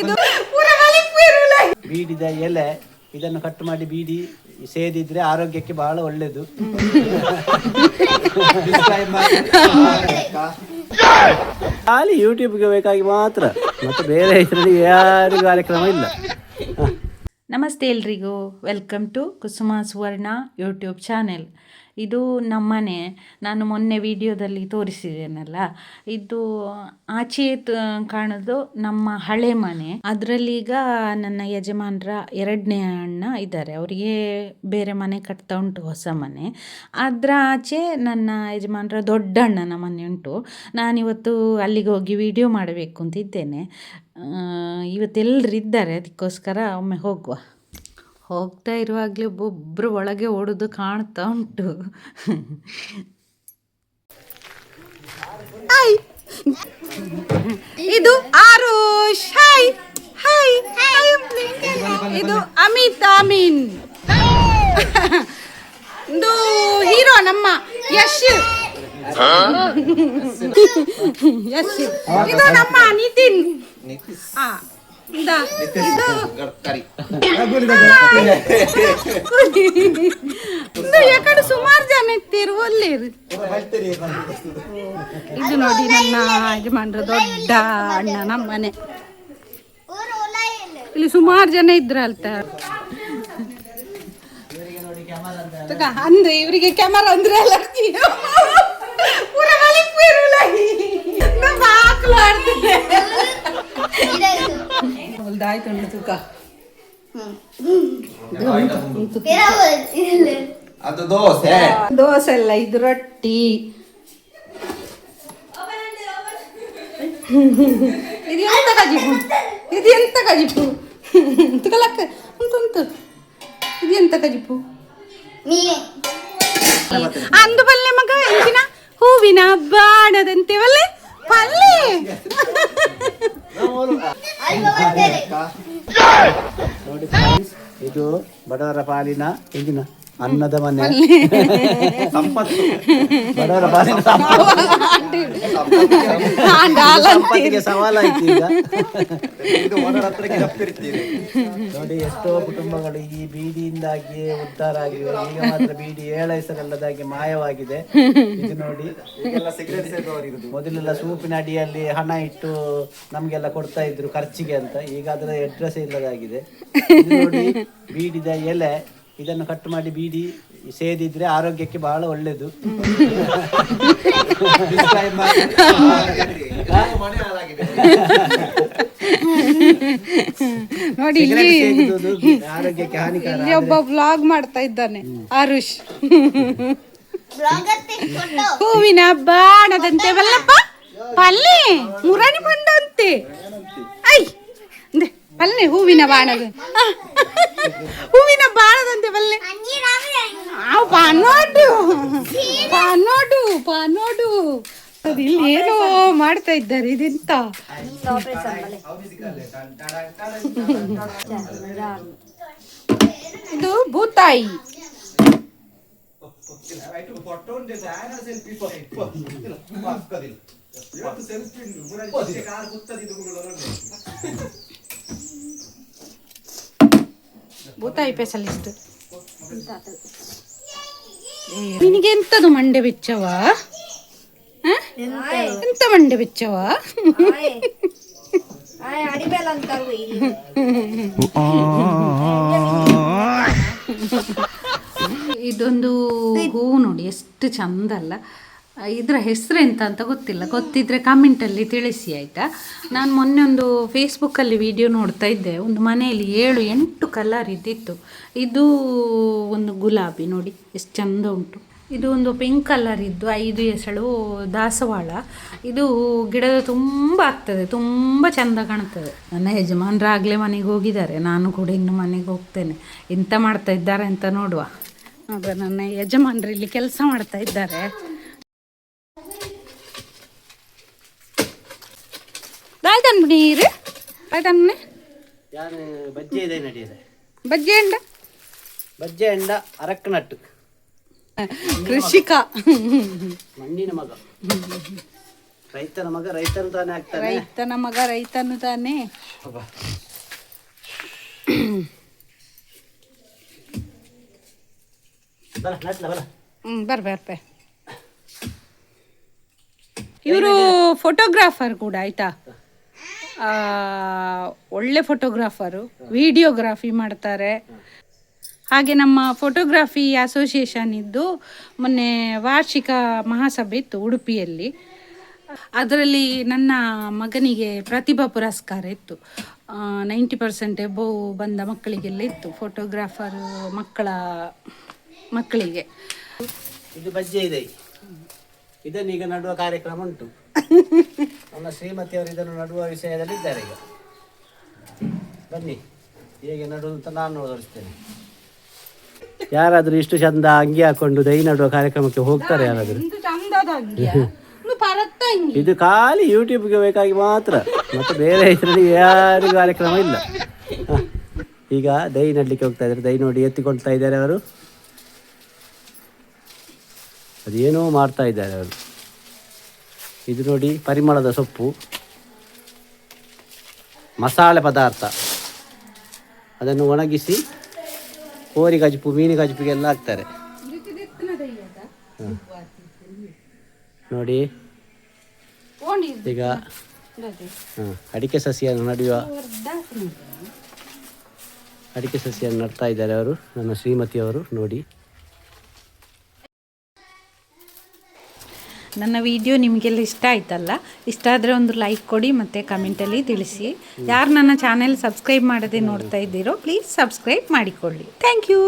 ಇದು ಬೀಡಿದ ಎಲೆ ಇದನ್ನು ಕಟ್ ಮಾಡಿ ಬೀಡಿ ಸೇದಿದ್ರೆ ಆರೋಗ್ಯಕ್ಕೆ ಬಹಳ ಒಳ್ಳೇದು. ಖಾಲಿ ಯೂಟ್ಯೂಬ್ಗೆ ಬೇಕಾಗಿ ಮಾತ್ರ ಮತ್ತೆ ಬೇರೆ ಇದರಲ್ಲಿ ಯಾರು ಕಾರ್ಯಕ್ರಮ ಇಲ್ಲ. ನಮಸ್ತೆ ಎಲ್ರಿಗೂ. Welcome to Kusuma Suvarna YouTube channel ಇದು ನಮ್ಮನೆ. ನಾನು ಮೊನ್ನೆ ವಿಡಿಯೋದಲ್ಲಿ ತೋರಿಸಿದ್ದೇನಲ್ಲ? ಇದು ಆಚೆ ಕಾಣೋದು ನಮ್ಮ ಹಳೆ ಮನೆ. ಅದರಲ್ಲೀಗ ನನ್ನ ಯಜಮಾನರ ಎರಡನೇ ಅಣ್ಣ ಇದ್ದಾರೆ. ಅವರಿಗೆ ಬೇರೆ ಮನೆ ಕಟ್ತಾ ಉಂಟು, ಹೊಸ ಮನೆ. ಅದರ ಆಚೆ ನನ್ನ ಯಜಮಾನರ ದೊಡ್ಡ ಅಣ್ಣನ ಮನೆ ಉಂಟು. ನಾನಿವತ್ತು ಅಲ್ಲಿಗೆ ಹೋಗಿ ವಿಡಿಯೋ ಮಾಡಬೇಕು ಅಂತಿದ್ದೇನೆ. ಇವತ್ತೆಲ್ಲರೂ ಇದ್ದಾರೆ ಅದಕ್ಕೋಸ್ಕರ ಒಮ್ಮೆ ಹೋಗುವ. ಹೋಗ್ತಾ ಇರುವಾಗಲೇ ಒಬ್ಬೊಬ್ಬರು ಒಳಗೆ ಓಡೋದು ಕಾಣ್ತಾ ಉಂಟು. ಇದು ಆರುಷ್. ಹಾಯ್ ಹಾಯ್ ಇದು ಅಮಿತ್ ಅಮೀನ್. ಇದು ಹೀರೋ ನಮ್ಮ ಯಶ್ ಯಶ್ ಇದು ನಮ್ಮ ನಿತಿನ್. ಯಾಕಡೆ ಸುಮಾರು ಜನ ಇರ್ತೀರು ಒಳ್ಳೆಯರು ಇದು ನೋಡಿ ನನ್ನ ಯಜಮಾನ್ರ ದೊಡ್ಡ ಅಣ್ಣ, ನಮ್ಮ ಮನೆ. ಇಲ್ಲಿ ಸುಮಾರು ಜನ ಇದ್ರಲ್ತ ಅಂದ್ರೆ ಇವರಿಗೆ ಕ್ಯಾಮರಾ ಅಂದ್ರೆ ಅಲರ್ಜಿ ಉಂಟು ತೂಕ. ಅದು ದೋಸೆ. ದೋಸೆ ಅಲ್ಲ ಇದು ರೊಟ್ಟಿ. ಇದು ಎಂತ ಕಜಿಪು ಇದು ಎಂತ ಕಜಿಪು ತುಕಲಕ್ಕ ಉಂಟು ಇದು ಎಂತ ಕಜಿಪು ಅಂದು ಬಲ್ಲೆ ಮಗ ಎಂಚಿನ? ಹೂವಿನ ಬಾಣದಂತೆ ಪಲ್ಲೆ. ಇದು ಬಡವರ ಪಾಲಿನ ಇಂದಿನ ಅನ್ನದ ಮನೆ. ಸಂಪತ್ತು. ಬಡವರ ಪಾಲಿನ ಸಂಪತ್ತು. ಸಂಪತ್ತಿಗೆ ಸವಾಲಾಯ್ತು ಈಗ. ನೋಡಿ ಎಷ್ಟೋ ಕುಟುಂಬಗಳು ಈ ಬೀದಿಯಿಂದಾಗಿ ಉದ್ಧಾರ ಆಗಿವೆ ಈಗ ಮಾತ್ರ ಬೀಡಿ ಏಳ ಹೆಸರಲ್ಲದಾಗಿ ಮಾಯವಾಗಿದೆ. ಇದು ನೋಡಿ. ಮೊದಲೆಲ್ಲ ಸೂಪಿನ ಅಡಿಯಲ್ಲಿ ಹಣ ಇಟ್ಟು ನಮ್ಗೆಲ್ಲ ಕೊಡ್ತಾ ಇದ್ರು ಖರ್ಚಿಗೆ ಅಂತ. ಈಗ ಅದರ ಅಡ್ರೆಸ್ ಇಲ್ಲದಾಗಿದೆ. ಇದು ನೋಡಿ ಬೀಡಿದ ಎಲೆ ಇದನ್ನು ಕಟ್ ಮಾಡಿ ಬೀಡಿ ಸೇದಿದ್ರೆ ಆರೋಗ್ಯಕ್ಕೆ ಬಹಳ ಒಳ್ಳೇದು. ನೋಡಿ ಇಲ್ಲಿ ಆರೋಗ್ಯಕ್ಕೆ ಹಾನಿಕಾರ ಇಲ್ಲಿ ಒಬ್ಬ ವ್ಲಾಗ್ ಮಾಡ್ತಾ ಇದ್ದಾನೆ ಆರುಷ್. ಹೂವಿನ ಬಾಣದಂತೆ ಬಲ್ಲಪ್ಪ ಪಲ್ಲೆ ಮುರಾಣಿ ಬಂದಂತೆ. ಐ ಅಂದ್ರೆ ಪಲ್ಲೆ ಹೂವಿನ ಬಾಣದ. ಆ, ಬಲ್ಲೆ ಪಾನೋಡು ಪಾನೋಡು ಪಾನೋಡು ಇಲ್ಲಿ ಏನೋ ಮಾಡ್ತಾ ಇದ್ದಾರೆ ಇದೆಂತ? ಇದು ಭೂತಾಯಿ. ಭೂತಾಯಿ ಸ್ಪೆಷಲಿಸ್ಟ್ ನಿನಗೆ ಎಂತದು ಮಂಡೆ ಬೆಚ್ಚವ ಹ? ಎಂತ ಮಂಡೆ ಬೆಚ್ಚವ ಇದೊಂದು ಹೂವು ನೋಡಿ ಎಷ್ಟು ಚಂದ ಅಲ್ಲ ಇದರ ಹೆಸರು ಎಂತ ಅಂತ ಗೊತ್ತಿಲ್ಲ. ಗೊತ್ತಿದ್ರೆ ಕಮೆಂಟಲ್ಲಿ ತಿಳಿಸಿ, ಆಯಿತಾ? ನಾನು ಮೊನ್ನೆ ಒಂದು ಫೇಸ್ಬುಕ್ಕಲ್ಲಿ ವಿಡಿಯೋ ನೋಡ್ತಾ ಇದ್ದೆ. ಒಂದು ಮನೆಯಲ್ಲಿ ಏಳು, ಎಂಟು ಕಲರ್ ಇದ್ದಿತ್ತು. ಇದು ಒಂದು ಗುಲಾಬಿ, ನೋಡಿ, ಎಷ್ಟು ಚಂದ ಉಂಟು. ಇದು ಒಂದು ಪಿಂಕ್ ಕಲರ್ ಇದ್ದು ಐದು ಎಸಳು ದಾಸವಾಳ. ಇದು ಗಿಡದ ತುಂಬ ಆಗ್ತದೆ, ತುಂಬ ಚಂದ ಕಾಣ್ತದೆ. ನನ್ನ ಯಜಮಾನರಾಗಲೇ ಮನೆಗೆ ಹೋಗಿದ್ದಾರೆ. ನಾನು ಕೂಡ ಇನ್ನು ಮನೆಗೆ ಹೋಗ್ತೇನೆ. ಎಂತ ಮಾಡ್ತಾ ಇದ್ದಾರೆ ಅಂತ ನೋಡುವ. ನೋಡುವ ನನ್ನ ಯಜಮಾನರು ಇಲ್ಲಿ ಕೆಲಸ ಮಾಡ್ತಾ ಇದ್ದಾರೆ. ರಾಯ್ತಾನ್ ನೀರು ರಾಯ್ತಾನ್ ಯಾರು ಬಜ್ಜೆ ಇದೆ ನಡೆಯಿದೆ. ಬಜ್ಜಿ ಎಂಡ ಬಜ್ಜೆ ಎಂಡ ಅರಕ್ಕನಟ್ಟು ಕೃಷಿಕ. ಮಣ್ಣಿನ ಮಗ. ರೈತನ ಮಗ ರೈತನು ತಾನೇ ಆಗ್ತಾನೆ. ರೈತನ ಮಗ ರೈತನು ತಾನೇ. ಬರ ನಟ್ಲ ಬರ ಹ್ಞೂ ಬರ್ಬೆ ಬರ್ಬೆ ಇವರು ಫೋಟೋಗ್ರಾಫರ್ ಕೂಡ ಆಯಿತಾ? ಒಳ್ಳೆ ಫೋಟೋಗ್ರಾಫರು ವಿಡಿಯೋಗ್ರಾಫಿ ಮಾಡ್ತಾರೆ. ಹಾಗೆ ನಮ್ಮ ಫೋಟೋಗ್ರಾಫಿ ಅಸೋಸಿಯೇಷನ್ ಇದ್ದು ಮೊನ್ನೆ ವಾರ್ಷಿಕ ಮಹಾಸಭೆ ಇತ್ತು ಉಡುಪಿಯಲ್ಲಿ. ಅದರಲ್ಲಿ ನನ್ನ ಮಗನಿಗೆ ಪ್ರತಿಭಾ ಪುರಸ್ಕಾರ ಇತ್ತು. ನೈಂಟಿ ಪರ್ಸೆಂಟ್ ಎಬೋ ಬಂದ ಮಕ್ಕಳಿಗೆಲ್ಲ ಇತ್ತು ಫೋಟೋಗ್ರಾಫರ್ ಮಕ್ಕಳ, ಮಕ್ಕಳಿಗೆ. ಇದು ಬಜ್ಜೆ ಇದೆ. ಇದನ್ನು ಈಗ ನಡುವ ಕಾರ್ಯಕ್ರಮ ಉಂಟು. ನನ್ನ ಶ್ರೀಮತಿಯವರು ಇದನ್ನು ನಡುವ ವಿಷಯದಲ್ಲಿ ಇದ್ದಾರೆ ಈಗ. ಬನ್ನಿ ಹೇಗೆ ನಡುವುದು ಅಂತ ನಾನು ತೋರಿಸ್ತೇನೆ. ಯಾರಾದರೂ ಇಷ್ಟು ಚಂದ ಅಂಗಿ ಹಾಕೊಂಡು ದೈ ನಡುವ ಕಾರ್ಯಕ್ರಮಕ್ಕೆ ಹೋಗ್ತಾರೆ ಯಾರಾದರೂ? ಇದು ಖಾಲಿ ಯೂಟ್ಯೂಬ್ಗೆ ಬೇಕಾಗಿ ಮಾತ್ರ. ಮತ್ತೆ ಬೇರೆ ಇದರಲ್ಲಿ ಯಾರು ಕಾರ್ಯಕ್ರಮ ಇಲ್ಲ. ಈಗ ದೈ ನಡ್ಲಿಕ್ಕೆ ಹೋಗ್ತಾ ಇದ್ದಾರೆ. ದೈ ನೋಡಿ ಎತ್ತಿಕೊಳ್ತಾ ಇದ್ದಾರೆ ಅವರು. ಅದೇನೋ ಮಾಡ್ತಾ ಇದ್ದಾರೆ ಅವರು. ಇದು ನೋಡಿ ಪರಿಮಳದ ಸೊಪ್ಪು. ಮಸಾಲೆ ಪದಾರ್ಥ. ಅದನ್ನು ಒಣಗಿಸಿ ಕೋರಿ ಗಜಪು ಮೀನು ಗಜಪಿಗೆಲ್ಲ ಹಾಕ್ತಾರೆ. ನೋಡಿ. ಈಗ ಅಡಿಕೆ ಸಸಿಯನ್ನು ನಡೆಯುವ ಅಡಿಕೆ ಸಸಿಯನ್ನು ನಡ್ತಾ ಇದ್ದಾರೆ ಅವರು, ನನ್ನ ಶ್ರೀಮತಿಯವರು, ನೋಡಿ. ನನ್ನ ವಿಡಿಯೋ ನಿಮಗೆಲ್ಲ ಇಷ್ಟ ಆಯ್ತಲ್ಲ, ಇಷ್ಟ ಆದರೆ ಒಂದು ಲೈಕ್ ಕೊಡಿ ಮತ್ತು ಕಮೆಂಟಲ್ಲಿ ತಿಳಿಸಿ. ಯಾರು ನನ್ನ ಚಾನೆಲ್ ಸಬ್ಸ್ಕ್ರೈಬ್ ಮಾಡದೆ ನೋಡ್ತಾ ಇದ್ದೀರೋ ಪ್ಲೀಸ್ ಸಬ್ಸ್ಕ್ರೈಬ್ ಮಾಡಿಕೊಳ್ಳಿ. Thank you